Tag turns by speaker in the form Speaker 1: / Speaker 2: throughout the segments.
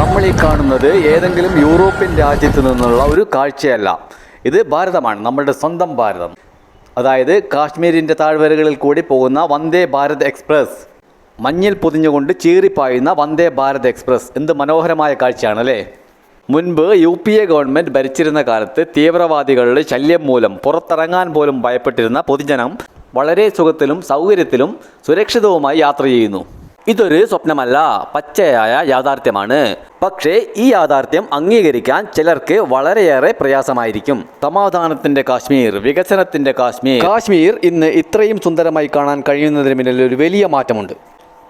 Speaker 1: നമ്മൾ ഈ കാണുന്നത് ഏതെങ്കിലും യൂറോപ്യൻ രാജ്യത്ത് നിന്നുള്ള ഒരു കാഴ്ചയല്ല. ഇത് ഭാരതമാണ് നമ്മളുടെ സ്വന്തം ഭാരതം. അതായത് കാശ്മീരിന്റെ താഴ്വരകളിൽ കൂടി പോകുന്ന വന്ദേ ഭാരത് എക്സ്പ്രസ്. മഞ്ഞിൽ പൊതിഞ്ഞുകൊണ്ട് ചീറിപ്പായുന്ന വന്ദേ ഭാരത് എക്സ്പ്രസ്. എന്ത് മനോഹരമായ കാഴ്ചയാണ് അല്ലേ മുൻപ് യു പി എ ഗവൺമെന്റ് ഭരിച്ചിരുന്ന കാലത്ത് തീവ്രവാദികളുടെ ശല്യം മൂലം പുറത്തിറങ്ങാൻ പോലും ഭയപ്പെട്ടിരുന്ന പൊതുജനം വളരെ സുഖത്തിലും സൗകര്യത്തിലും സുരക്ഷിതവുമായി യാത്ര ചെയ്യുന്നു. ഇതൊരു സ്വപ്നമല്ല പച്ചയായ യാഥാർത്ഥ്യമാണ്. പക്ഷേ ഈ യാഥാർത്ഥ്യം അംഗീകരിക്കാൻ ചിലർക്ക് വളരെയേറെ പ്രയാസമായിരിക്കും. സമാധാനത്തിന്റെ കാശ്മീർ വികസനത്തിന്റെ കാശ്മീർ. കാശ്മീർ ഇന്ന് ഇത്രയും സുന്ദരമായി കാണാൻ കഴിയുന്നതിന് പിന്നിൽ ഒരു വലിയ മാറ്റമുണ്ട്.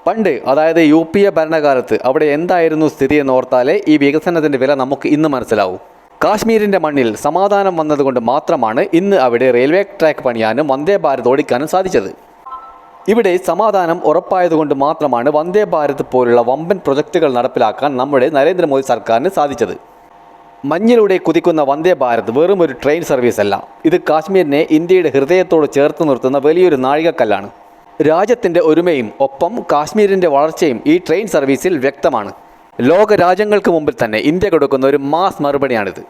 Speaker 1: പണ്ട് അതായത് യു പി എ ഭരണകാലത്ത് അവിടെ എന്തായിരുന്നു സ്ഥിതി എന്ന് ഓർത്താലേ ഈ വികസനത്തിന്റെ വില നമുക്ക് ഇന്ന് മനസ്സിലാവൂ. കാശ്മീരിന്റെ മണ്ണിൽ സമാധാനം വന്നതുകൊണ്ട് മാത്രമാണ് ഇന്ന് അവിടെ റെയിൽവേ ട്രാക്ക് പണിയാനും വന്ദേ ഭാരത് ഓടിക്കാനും സാധിച്ചത്. ഇവിടെ സമാധാനം ഉറപ്പായതുകൊണ്ട് മാത്രമാണ് വന്ദേ ഭാരത് പോലുള്ള വമ്പൻ പ്രൊജക്റ്റുകൾ നടപ്പിലാക്കാൻ നമ്മുടെ നരേന്ദ്രമോദി സർക്കാരിന് സാധിച്ചത്. മഞ്ഞിലൂടെ കുതിക്കുന്ന വന്ദേ ഭാരത് വെറും ഒരു ട്രെയിൻ സർവീസ് അല്ല ഇത് കാശ്മീരിനെ ഇന്ത്യയുടെ ഹൃദയത്തോട് ചേർത്ത് നിർത്തുന്ന വലിയൊരു നാഴികക്കല്ലാണ്. രാജ്യത്തിന്റെ ഒരുമയും ഒപ്പം കാശ്മീരിന്റെ വളർച്ചയും ഈ ട്രെയിൻ സർവീസിൽ വ്യക്തമാണ്. ലോക രാജ്യങ്ങൾക്ക് മുമ്പിൽ തന്നെ ഇന്ത്യ കൊടുക്കുന്ന ഒരു മാസ് മറുപടിയാണിത്.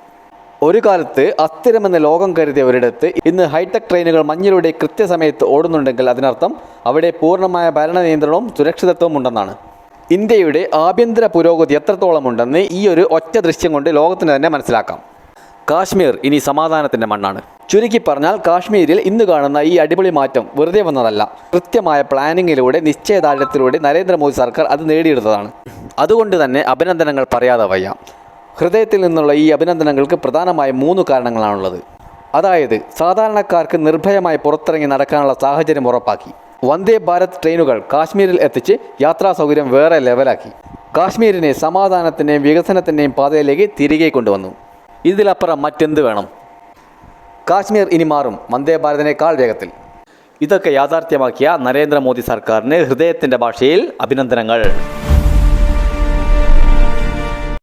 Speaker 1: ഒരു കാലത്ത് അസ്ഥിരമെന്ന് ലോകം കരുതിയ ഒരിടത്ത് ഇന്ന് ഹൈടെക് ട്രെയിനുകൾ മഞ്ഞിലൂടെ കൃത്യസമയത്ത് ഓടുന്നുണ്ടെങ്കിൽ അതിനർത്ഥം അവിടെ പൂർണമായ ഭരണ നിയന്ത്രണവും സുരക്ഷിതത്വവും ഉണ്ടെന്നാണ്. ഇന്ത്യയുടെ ആഭ്യന്തര പുരോഗതി എത്രത്തോളം ഉണ്ടെന്ന് ഈ ഒരു ഒറ്റ ദൃശ്യം കൊണ്ട് ലോകത്തിന് തന്നെ മനസ്സിലാക്കാം. കാശ്മീർ ഇനി സമാധാനത്തിന്റെ മണ്ണാണ്. ചുരുക്കി പറഞ്ഞാൽ കാശ്മീരിൽ ഇന്ന് കാണുന്ന ഈ അടിപൊളി മാറ്റം വെറുതെ വന്നതല്ല. കൃത്യമായ പ്ലാനിങ്ങിലൂടെ നിശ്ചയദാർഢ്യത്തിലൂടെ നരേന്ദ്രമോദി സർക്കാർ അത് നേടിയെടുത്തതാണ്. അതുകൊണ്ട് തന്നെ അഭിനന്ദനങ്ങൾ പറയാതെ വയ്യ. ഹൃദയത്തിൽ നിന്നുള്ള ഈ അഭിനന്ദനങ്ങൾക്ക് പ്രധാനമായും മൂന്ന് കാരണങ്ങളാണുള്ളത്. അതായത് സാധാരണക്കാർക്ക് നിർഭയമായി പുറത്തിറങ്ങി നടക്കാനുള്ള സാഹചര്യം ഉറപ്പാക്കി. വന്ദേ ഭാരത് ട്രെയിനുകൾ കാശ്മീരിൽ എത്തിച്ച് യാത്രാ സൗകര്യം വേറെ ലെവലാക്കി. കാശ്മീരിനെ സമാധാനത്തിന്റെയും വികസനത്തിന്റെയും പാതയിലേക്ക് തിരികെ കൊണ്ടുവന്നു. ഇതിലപ്പുറം മറ്റെന്ത് വേണം? കാശ്മീർ ഇനി മാറും. വന്ദേ ഭാരതിനേക്കാൾ വേഗത്തിൽ. ഇതൊക്കെ യാഥാർത്ഥ്യമാക്കിയ നരേന്ദ്രമോദി സർക്കാരിന് ഹൃദയത്തിന്റെ ഭാഷയിൽ അഭിനന്ദനങ്ങൾ.